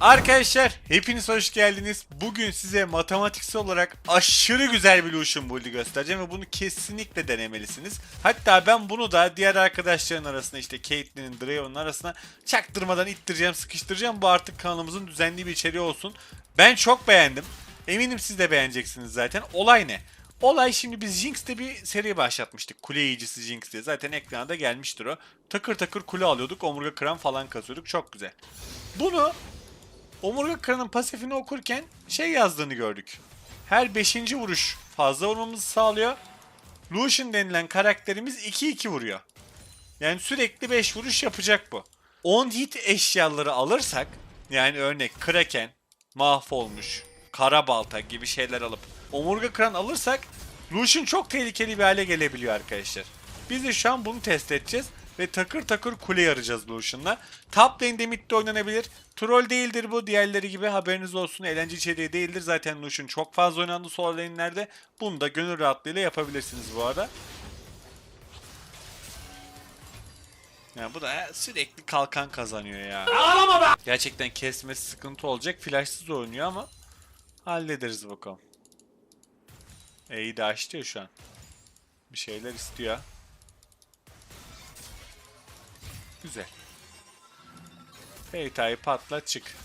Arkadaşlar hepiniz hoş geldiniz. Bugün size matematiksel olarak aşırı güzel bir Lucian build'i göstereceğim ve bunu kesinlikle denemelisiniz. Hatta ben bunu da diğer arkadaşların arasına işte Caitlyn'in, Draven'ın arasına çaktırmadan ittireceğim, sıkıştıracağım. Bu artık kanalımızın düzenli bir içeriği olsun. Ben çok beğendim. Eminim siz de beğeneceksiniz zaten. Olay ne? Olay şimdi biz Jinx'te bir seri başlatmıştık. Kule yiyicisi Jinx diye. Zaten ekrana da gelmiştir o. Takır takır kule alıyorduk. Omurga kıran falan kasıyorduk. Çok güzel. Bunu Omurga Kıran'ın pasifini okurken şey yazdığını gördük. Her 5. vuruş fazla vurmamızı sağlıyor. Lucian denilen karakterimiz 2-2 vuruyor. Yani sürekli 5 vuruş yapacak bu. 10 hit eşyaları alırsak yani örnek Kraken, Mahvolmuş, Karabalta gibi şeyler alıp Omurga Kıran alırsak Lucian çok tehlikeli bir hale gelebiliyor arkadaşlar. Biz de şu an bunu test edeceğiz ve takır takır kule yarayacağız Lucian'la. Top lane'de midde oynanabilir. Troll değildir bu diğerleri gibi haberiniz olsun. Eğlence içeriği değildir. Zaten Lucian çok fazla oynandı sol lane'lerde. Bunu da gönül rahatlığıyla yapabilirsiniz bu arada. Yani bu da sürekli kalkan kazanıyor ya. Ağlama be! Gerçekten kesmesi sıkıntı olacak. Flashsız oynuyor ama hallederiz bakalım. E'yi de açtı ya şu an. Bir şeyler istiyor. Güzel. Peyta'yı patla çık.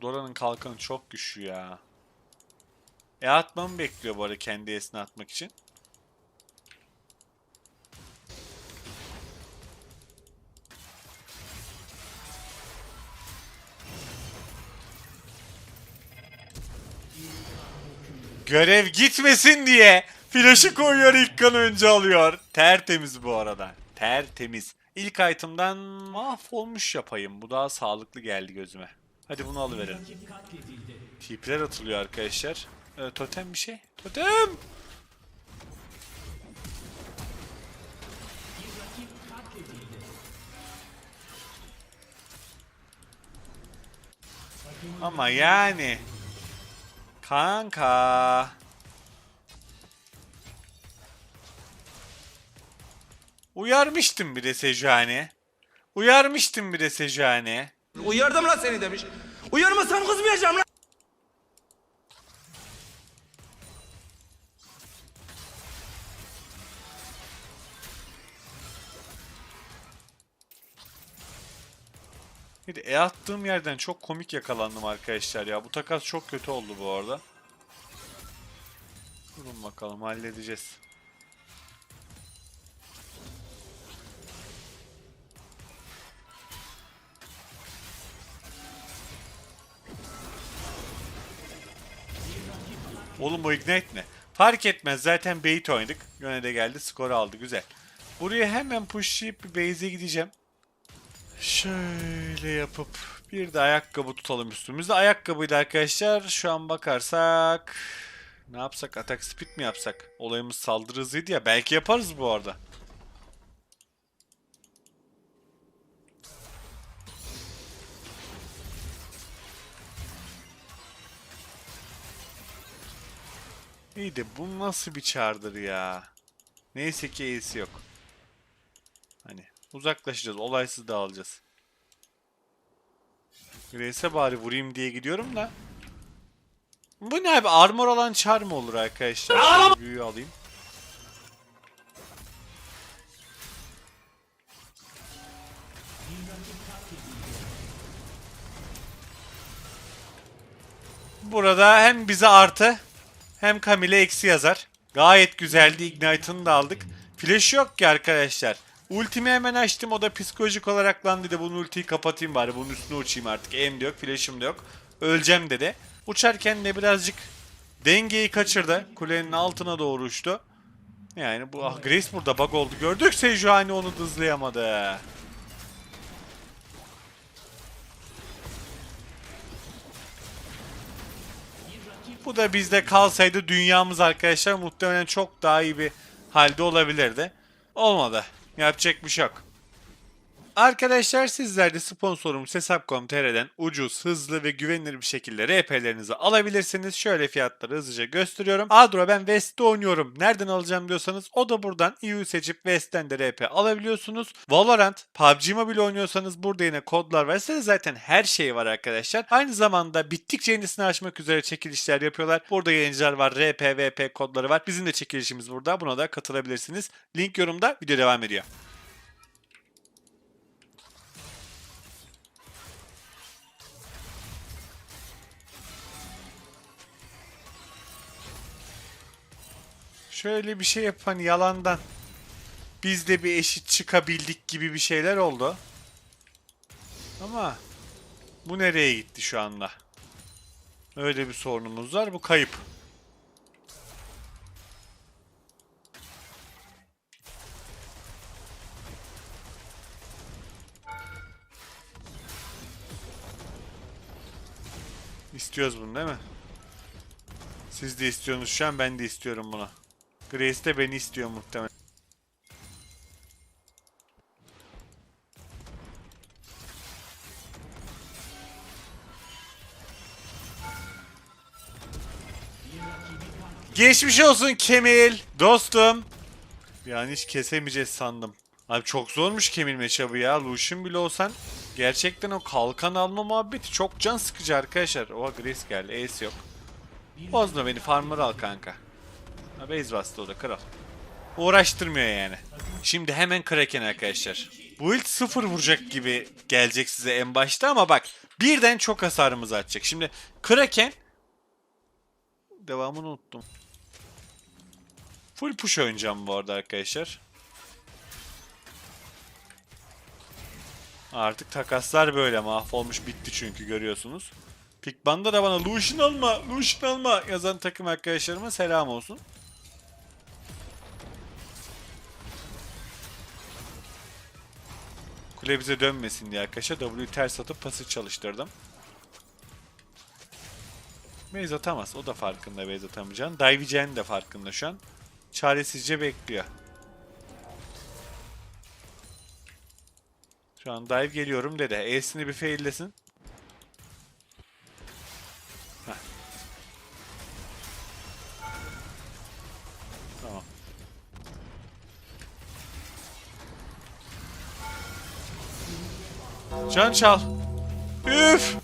Dora'nın kalkanı çok güçlü ya. E atmamı bekliyor bu arada kendi esine atmak için. Görev gitmesin diye flaşı koyuyor ilk kan önce alıyor. Tertemiz bu arada. Tertemiz. İlk item'dan mahvolmuş yapayım. Bu daha sağlıklı geldi gözüme. Hadi bunu alıverelim. Tipler atılıyor arkadaşlar. Ee, totem bir şey. Totem! Ama yani Kanka. Uyarmıştım bir de Sejuani. Uyarmıştım bir de Sejuani. Uyardım lan seni demiş. Uyarmasam kızmayacağım lan. Bir de E attığım yerden çok komik yakalandım arkadaşlar ya. Bu takas çok kötü oldu bu arada. Durun bakalım halledeceğiz. Oğlum bu ignite ne? Fark etmez zaten bait oynadık. Yöne de geldi skor aldı güzel. Buraya hemen pushlayıp bir base'e gideceğim. Şöyle yapıp bir de ayakkabı tutalım üstümüzde. Ayakkabıydı arkadaşlar. Şu an bakarsak ne yapsak? Atak speed mi yapsak? Olayımız saldırı hızıydı ya. Belki yaparız bu arada. İyi de bu nasıl bir çardır ya? Neyse ki Ace yok. Hani uzaklaşacağız. Olaysız dağılacağız. Grace'e bari vurayım diye gidiyorum da. Bu ne abi? Armor alan çar mı olur arkadaşlar? Büyüyü alayım. Burada hem bize artı hem Camille eksi yazar. Gayet güzeldi. Ignite'ını da aldık. Flash yok ki arkadaşlar. Ultimi hemen açtım. O da psikolojik olarak lan dedi. Bunu ultiyi kapatayım bari. Bunun üstüne uçayım artık. Em de yok. Flash'ım da yok. Öleceğim dedi. Uçarken de birazcık dengeyi kaçırdı. Kulenin altına doğru uçtu. Yani bu ah, Grace burada bug oldu. Gördük Sejuani onu hızlayamadı. Bu da bizde kalsaydı dünyamız arkadaşlar muhtemelen çok daha iyi bir halde olabilirdi. Olmadı. Yapacak bir şey yok. Arkadaşlar sizler de sponsorumuz Hesap.com.tr'den ucuz, hızlı ve güvenilir bir şekilde RP'lerinizi alabilirsiniz. Şöyle fiyatları hızlıca gösteriyorum. Adro ben West'te oynuyorum. Nereden alacağım diyorsanız o da buradan EU seçip West'ten de RP alabiliyorsunuz. Valorant, PUBG Mobile oynuyorsanız burada yine kodlar var. Size zaten her şey var arkadaşlar. Aynı zamanda bittikçe yenisini açmak üzere çekilişler yapıyorlar. Burada yayıncılar var, RP, VP kodları var. Bizim de çekilişimiz burada. Buna da katılabilirsiniz. Link yorumda. Video devam ediyor. Şöyle bir şey yap hani yalandan. Biz de bir eşit çıkabildik gibi bir şeyler oldu. Ama bu nereye gitti şu anda? Öyle bir sorunumuz var. Bu kayıp. İstiyoruz bunu değil mi? Siz de istiyorsunuz şu an ben de istiyorum bunu. Grace de beni istiyor muhtemelen. Geçmiş olsun Kemil. Dostum. Yani hiç kesemeyeceğiz sandım. Abi çok zormuş Kemil meçhabı ya. Lucian bile olsan gerçekten o kalkan alma muhabbeti çok can sıkıcı arkadaşlar. Oha Grace geldi. Ace yok. Bozma beni farmer al kanka. Ha base bastı o da kral. Uğraştırmıyor yani. Şimdi hemen Kraken arkadaşlar. Bu ilk sıfır vuracak gibi gelecek size en başta ama bak birden çok hasarımızı atacak. Şimdi Kraken devamını unuttum. Full push oynayacağım bu arada arkadaşlar. Artık takaslar böyle mahvolmuş bitti çünkü görüyorsunuz. Pikban'da da bana Lucian alma, Lucian alma yazan takım arkadaşlarıma selam olsun. Kule bize dönmesin diye arkadaşlar W'yu ters atıp pası çalıştırdım. Base atamaz. O da farkında base atamayacağını. Dive de farkında şu an. Çaresizce bekliyor. Şu an dive geliyorum dedi. E'sini bir faillesin. Can çal. Üf.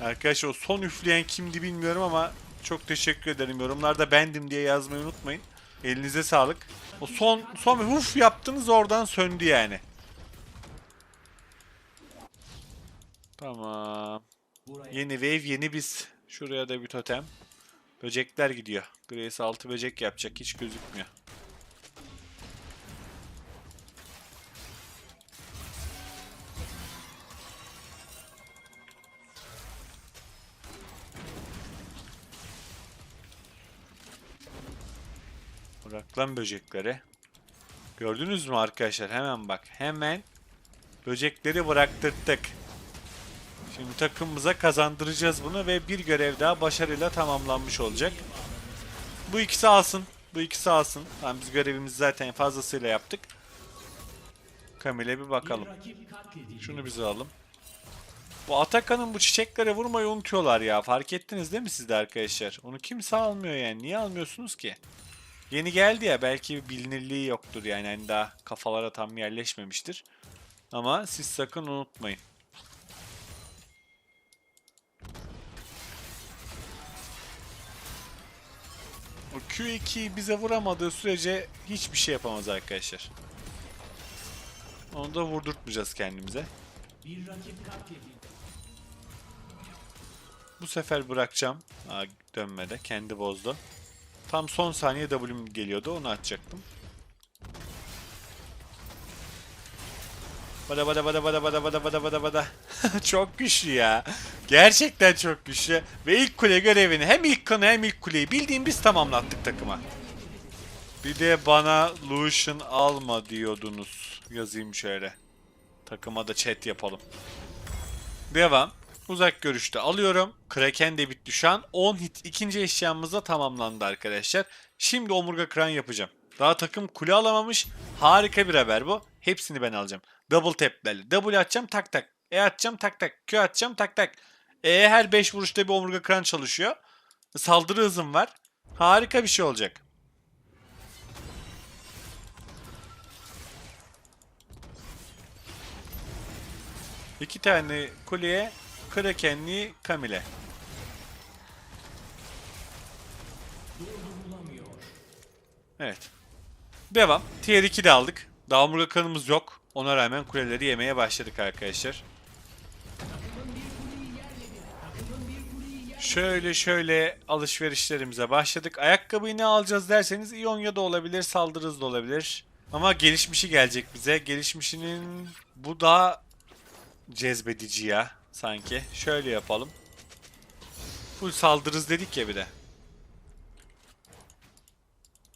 Arkadaşlar o son üfleyen kimdi bilmiyorum ama çok teşekkür ederim. Yorumlarda bendim diye yazmayı unutmayın. Elinize sağlık. O son son bir huf yaptınız oradan söndü yani. Tamam. Yeni wave yeni biz. Şuraya da bir totem. Böcekler gidiyor. Grace 6 böcek yapacak hiç gözükmüyor. Bırak lan böcekleri. Gördünüz mü arkadaşlar? Hemen bak. Hemen böcekleri bıraktırdık. Şimdi takımımıza kazandıracağız bunu ve bir görev daha başarıyla tamamlanmış olacak. Bu ikisi alsın. Bu ikisi alsın. Tamam biz görevimizi zaten fazlasıyla yaptık. Kamil'e bir bakalım. Şunu bize alalım. Bu Atakan'ın bu çiçeklere vurmayı unutuyorlar ya. Fark ettiniz değil mi siz de arkadaşlar? Onu kimse almıyor yani. Niye almıyorsunuz ki? Yeni geldi ya belki bir bilinirliği yoktur yani hani daha kafalara tam yerleşmemiştir. Ama siz sakın unutmayın. O Q2'yi bize vuramadığı sürece hiçbir şey yapamaz arkadaşlar. Onu da vurdurtmayacağız kendimize. Bu sefer bırakacağım. Aa, dönmede. Kendi bozdu. Tam son saniye W'm geliyordu. Onu atacaktım. Bada bada bada bada bada bada bada bada bada. çok güçlü ya. Gerçekten çok güçlü. Ve ilk kule görevini hem ilk kanı hem ilk kuleyi bildiğim biz tamamlattık takıma. Bir de bana Lucian alma diyordunuz. Yazayım şöyle. Takıma da chat yapalım. Devam. Uzak görüşte alıyorum. Kraken de şu an. 10 hit ikinci eşyamız da tamamlandı arkadaşlar. Şimdi omurga kran yapacağım. Daha takım kule alamamış. Harika bir haber bu. Hepsini ben alacağım. Double tap'lerle. W atacağım tak tak. E atacağım tak tak. Q atacağım tak tak. E her 5 vuruşta bir omurga kıran çalışıyor. Saldırı hızım var. Harika bir şey olacak. İki tane kuleye, Krakenli Kamile. Evet. Devam. Tier 2 de aldık. Daha omurga kanımız yok. Ona rağmen kuleleri yemeye başladık arkadaşlar. Şöyle şöyle alışverişlerimize başladık. Ayakkabıyı ne alacağız derseniz İonya da olabilir, saldırı hızı da olabilir. Ama gelişmişi gelecek bize. Gelişmişinin bu daha cezbedici ya sanki. Şöyle yapalım. Full saldırı hızı dedik ya bir de.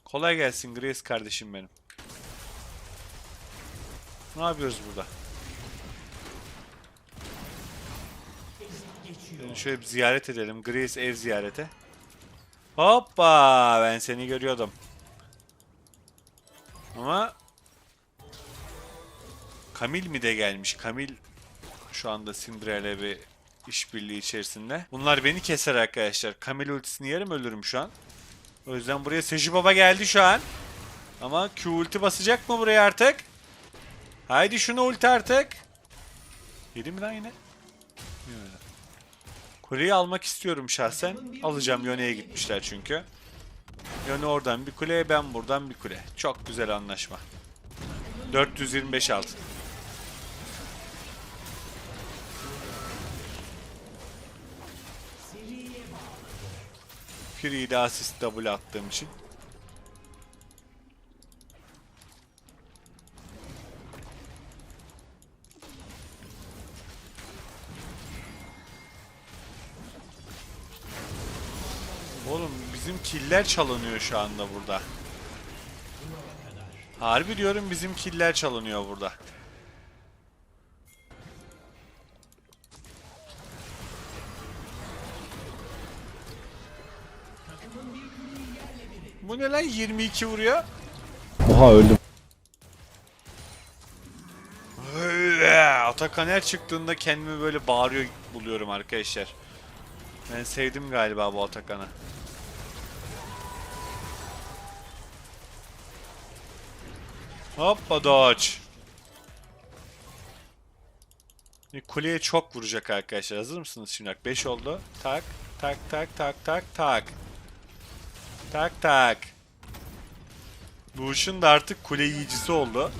Kolay gelsin Grace kardeşim benim. Ne yapıyoruz burada? Yani şöyle bir ziyaret edelim. Grace ev ziyareti. Hoppa! Ben seni görüyordum. Ama Kamil mi de gelmiş? Kamil şu anda Cinderella bir işbirliği içerisinde. Bunlar beni keser arkadaşlar. Kamil ultisini yerim ölürüm şu an. O yüzden buraya Seju Baba geldi şu an. Ama Q ulti basacak mı buraya artık? Haydi şunu ulti artık. Yedi mi lan yine? Kuleyi almak istiyorum şahsen. Alacağım Yone'ye gitmişler çünkü. Yone oradan bir kule, ben buradan bir kule. Çok güzel anlaşma. 425 altın. Fury'yi de asist double attığım için. Oğlum bizim killer çalınıyor şu anda burada. Harbi diyorum bizim killer çalınıyor burada. Ne lan 22 vuruyor? Oha öldüm. Atakan her çıktığında kendimi böyle bağırıyor buluyorum arkadaşlar. Ben sevdim galiba bu Atakan'ı. Hoppa dodge. Kuleye çok vuracak arkadaşlar. Hazır mısınız şimdi? 5 oldu. Tak tak tak tak tak tak. Tak tak. Lucian da artık kule yiyicisi oldu.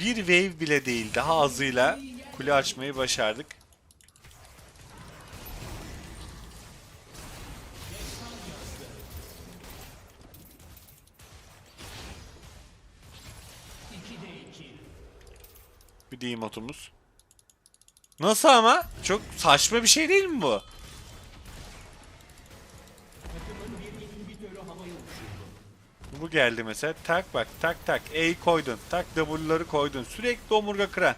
Bir wave bile değil daha azıyla kule açmayı başardık. Bir de emotumuz. Nasıl ama? Çok saçma bir şey değil mi bu? Bu geldi mesela. Tak bak tak tak. E'yi koydun. Tak W'ları koydun. Sürekli omurga kıran.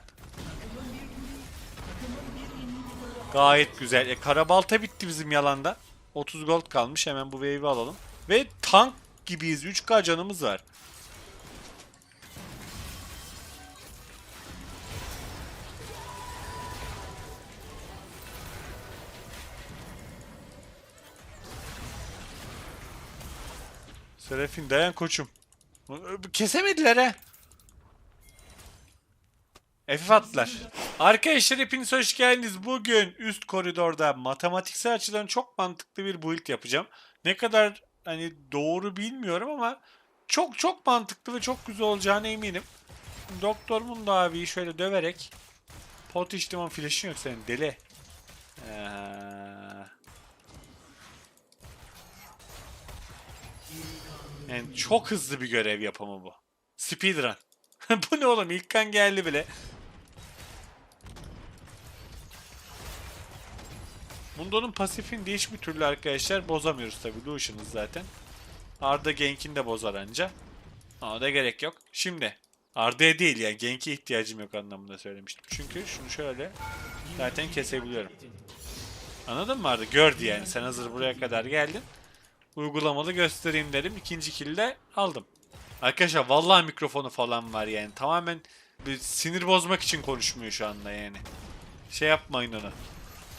Gayet güzel. E, karabalta bitti bizim yalanda. 30 gold kalmış. Hemen bu wave'i alalım. Ve tank gibiyiz. 3k canımız var. Serafin dayan koçum. Kesemediler he. FF attılar. Arkadaşlar hepiniz hoş geldiniz. Bugün üst koridorda matematiksel açıdan çok mantıklı bir build yapacağım. Ne kadar hani doğru bilmiyorum ama çok çok mantıklı ve çok güzel olacağına eminim. Doktor Mundo abiyi şöyle döverek pot içtim ama flash'ın yok senin deli. Ee... Yani çok hızlı bir görev yapımı bu. Speedrun. bu ne oğlum? İlk kan geldi bile. Mundo'nun pasifini de hiçbir türlü arkadaşlar bozamıyoruz tabi. Lucian'ız zaten. Arda Genk'in de bozar anca. Ama da gerek yok. Şimdi Arda'ya değil yani Genk'e ihtiyacım yok anlamında söylemiştim. Çünkü şunu şöyle zaten kesebiliyorum. Anladın mı Arda? Gördü yani. Sen hazır buraya kadar geldin. Uygulamalı göstereyim dedim. İkinci kill de aldım. Arkadaşlar vallahi mikrofonu falan var yani. Tamamen bir sinir bozmak için konuşmuyor şu anda yani. Şey yapmayın ona.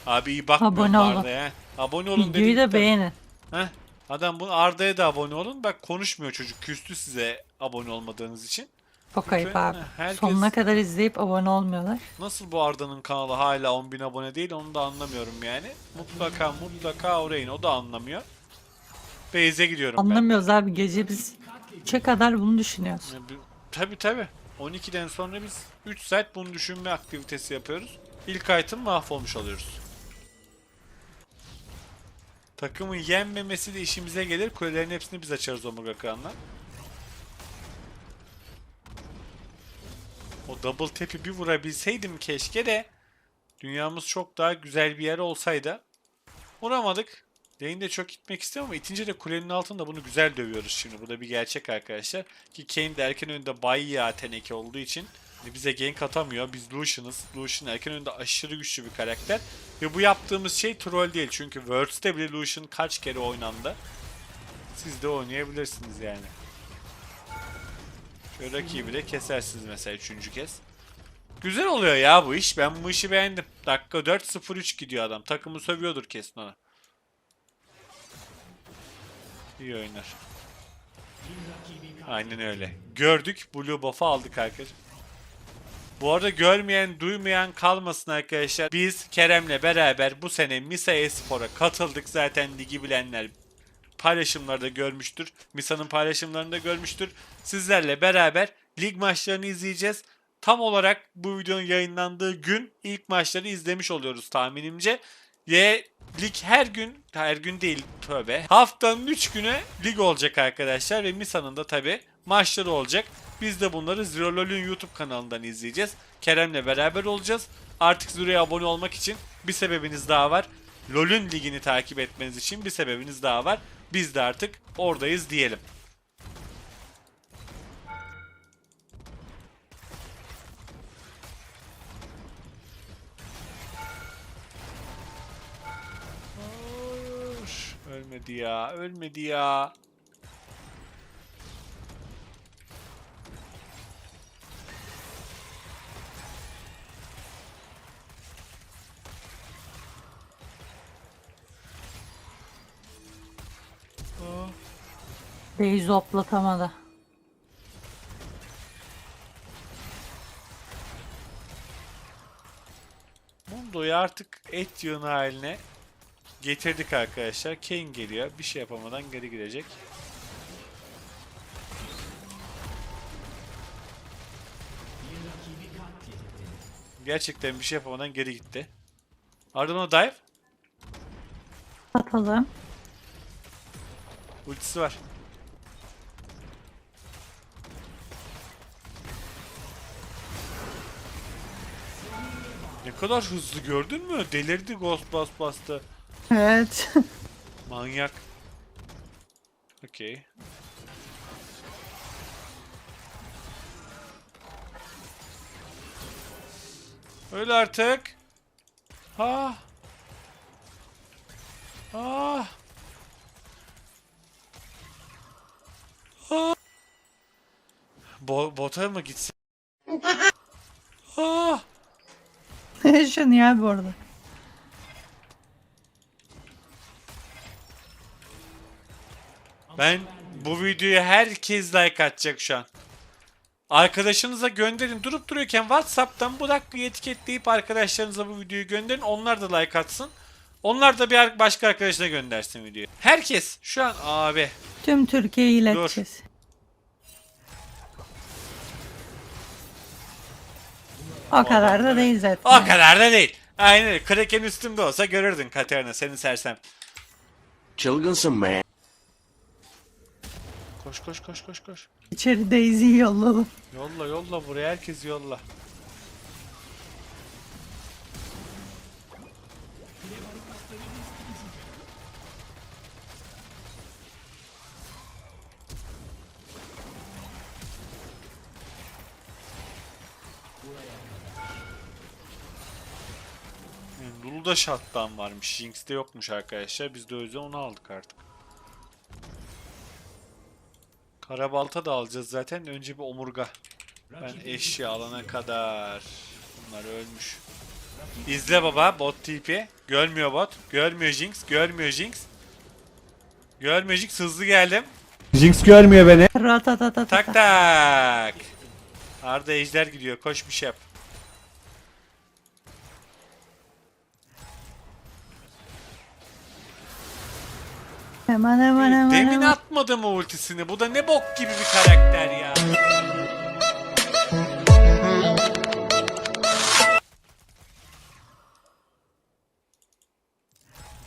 Abi iyi bakmıyorum Abone olun. Arda'ya. Abone olun Videoyu dedikten- da beğenin. Heh. Adam bu Arda'ya da abone olun. Bak konuşmuyor çocuk. Küstü size abone olmadığınız için. Çok ayıp abi. herkes- Sonuna kadar izleyip abone olmuyorlar. Nasıl bu Arda'nın kanalı hala 10.000 abone değil onu da anlamıyorum yani. Mutlaka mutlaka orayın o da anlamıyor. Beyze gidiyorum. Anlamıyoruz abi gece biz 3'e kadar bunu düşünüyoruz. Tabi tabi. 12'den sonra biz 3 saat bunu düşünme aktivitesi yapıyoruz. İlk item mahvolmuş oluyoruz. Takımın yenmemesi de işimize gelir. Kulelerin hepsini biz açarız Omega Kıran'la. O double tap'i bir vurabilseydim keşke de dünyamız çok daha güzel bir yer olsaydı. Vuramadık. Lane de çok gitmek istemiyor ama itince de kulenin altında bunu güzel dövüyoruz şimdi. Bu da bir gerçek arkadaşlar. Ki Kane de erken önünde bayağı teneke olduğu için hani bize gank atamıyor. Biz Lucian'ız. Lucian erken önünde aşırı güçlü bir karakter. Ve bu yaptığımız şey troll değil. Çünkü Worlds'te bile Lucian kaç kere oynandı. Siz de oynayabilirsiniz yani. Şöyle rakibi de kesersiniz mesela üçüncü kez. Güzel oluyor ya bu iş. Ben bu işi beğendim. Dakika 4-0-3 gidiyor adam. Takımı sövüyordur kesin ona. İyi oynar. Aynen öyle. Gördük. Blue buff'ı aldık arkadaşlar. Bu arada görmeyen, duymayan kalmasın arkadaşlar. Biz Kerem'le beraber bu sene Misa Espor'a katıldık. Zaten ligi bilenler paylaşımlarda görmüştür. Misa'nın paylaşımlarında görmüştür. Sizlerle beraber lig maçlarını izleyeceğiz. Tam olarak bu videonun yayınlandığı gün ilk maçları izlemiş oluyoruz tahminimce. Ve lig her gün, her gün değil tövbe. Haftanın 3 güne lig olacak arkadaşlar ve Misa'nın da tabi maçları olacak. Biz de bunları Zero LoL'ün YouTube kanalından izleyeceğiz. Kerem'le beraber olacağız. Artık Zero'ya abone olmak için bir sebebiniz daha var. LoL'ün ligini takip etmeniz için bir sebebiniz daha var. Biz de artık oradayız diyelim. Ölmedi ya, ölmedi ya. Bey zoplatamadı. Mundo'yu artık et yığını haline getirdik arkadaşlar. Kane geliyor. Bir şey yapamadan geri girecek. Gerçekten bir şey yapamadan geri gitti. Ardından dive. Atalım. Ultisi var. Ne kadar hızlı gördün mü? Delirdi Ghostbusters. Evet. Manyak. Okey. Öyle artık. Ha. Ha. Ha. Bo bota mı gitsin? Ha. Yaşanıyor abi orada. Ben bu videoya herkes like atacak şu an. Arkadaşınıza gönderin. Durup duruyorken WhatsApp'tan bu dakikayı etiketleyip arkadaşlarınıza bu videoyu gönderin. Onlar da like atsın. Onlar da bir başka arkadaşına göndersin videoyu. Herkes şu an abi. Tüm Türkiye'yi ileteceğiz. O kadar da değil zaten. O kadar da değil. Aynen. Kraken üstümde olsa görürdün Katerina seni sersem. Çılgınsın man. Koş koş koş koş koş. İçeri Daisy'yi yolladım. Yolla yolla buraya herkes yolla. Lulu'da shutdown varmış. Jinx'te yokmuş arkadaşlar. Biz de o yüzden onu aldık artık. Karabalta da alacağız zaten. Önce bir omurga. Ben eşya alana kadar. Bunlar ölmüş. İzle baba bot TP. Görmüyor bot. Görmüyor Jinx. Görmüyor Jinx. Görmüyor Jinx. Hızlı geldim. Jinx görmüyor beni. Ratatatata. Tak tak. Arda ejder gidiyor. Koş bir şey yap. Hemen hemen hemen. Demin hemen. atmadı mı ultisini? Bu da ne bok gibi bir karakter ya.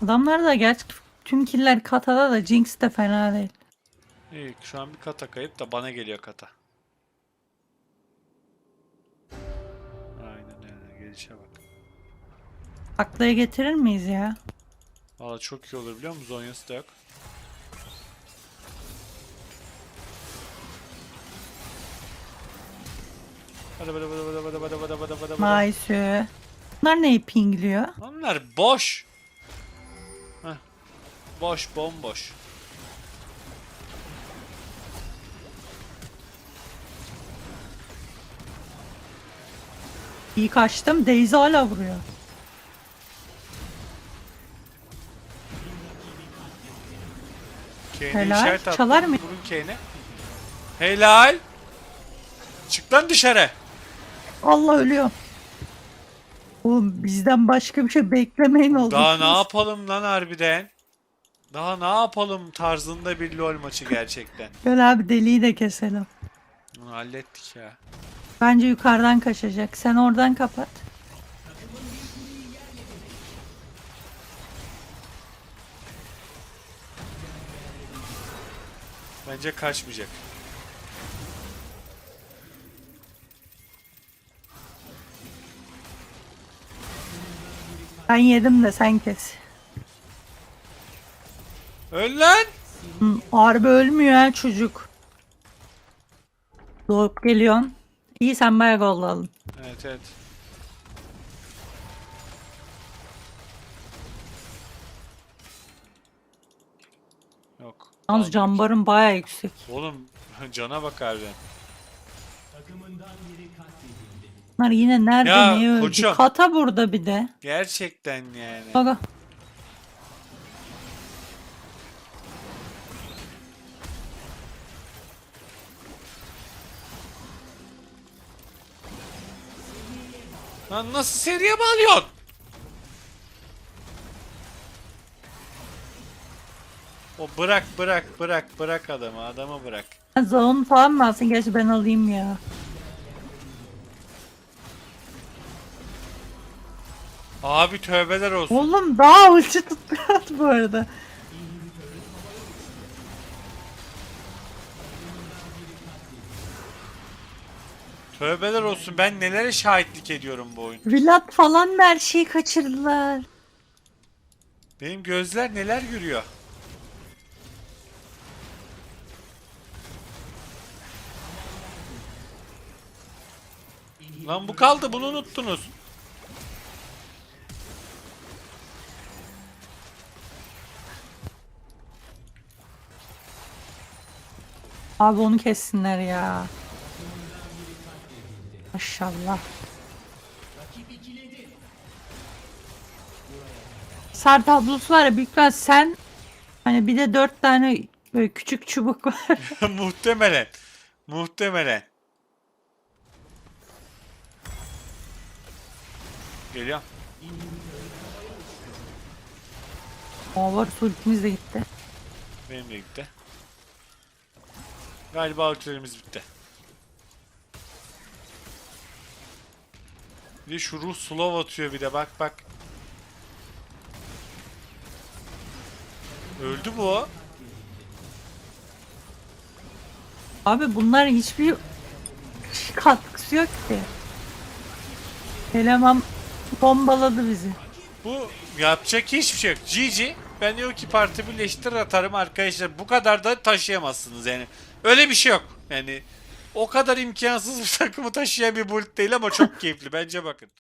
Adamlar da gerçi tüm killer katada da Jinx de fena değil. İyi şu an bir kata kayıp da bana geliyor kata. Aynen öyle gelişe bak. Aklaya getirir miyiz ya? Valla çok iyi olur biliyor musun? Zonyası da yok. Bada bada bada bada bada bada bada bada bada bada. Nice. Bunlar neyi pingliyor? Onlar boş. Heh. Boş bomboş. İyi kaçtım. Daisy hala vuruyor. Kane'e Helal. işaret attım. Çalar mı? Vurun Kane'e. Helal. Çık lan dışarı. Allah ölüyor. Oğlum bizden başka bir şey beklemeyin oldu. Daha ne yapalım lan harbiden? Daha ne yapalım tarzında bir LoL maçı gerçekten. Gel abi deliği de keselim. Bunu hallettik ya. Bence yukarıdan kaçacak. Sen oradan kapat. Bence kaçmayacak. Ben yedim de sen kes. Öl lan! Hı, harbi ölmüyor ha çocuk. Doğup geliyorsun. İyi sen bayağı gol aldın. Evet evet. Yok. Yalnız aldık. cambarın bayağı yüksek. Oğlum cana bak harbiden. Bunlar yine nerede Ya, niye öldü? koçum. Kata burada bir de. Gerçekten yani. Aga. Lan nasıl seriye bağlıyorsun? O bırak bırak bırak bırak adamı adamı bırak. Zaun falan mı alsın? Gerçi ben alayım ya. Abi tövbeler olsun. Oğlum daha ulti tutmuyor bu arada. Tövbeler olsun ben nelere şahitlik ediyorum bu oyun. Vlad falan da her şeyi kaçırdılar. Benim gözler neler görüyor. Lan bu kaldı bunu unuttunuz. Abi onu kessinler ya. Maşallah. Sar tablosu var ya büyük sen hani bir de dört tane böyle küçük çubuk var. Muhtemelen. Muhtemelen. Geliyor. Over ultimiz de gitti. Benim de gitti. Galiba ultilerimiz bitti. Bir de şu ruh slow atıyor bir de bak bak. Öldü bu. Abi bunların hiçbir katkısı yok ki. Eleman bombaladı bizi. Bu yapacak hiçbir şey yok. GG. Ben yok ki parti birleştir atarım arkadaşlar. Bu kadar da taşıyamazsınız yani. Öyle bir şey yok. Yani o kadar imkansız bir takımı taşıyan bir build değil ama çok keyifli. Bence bakın.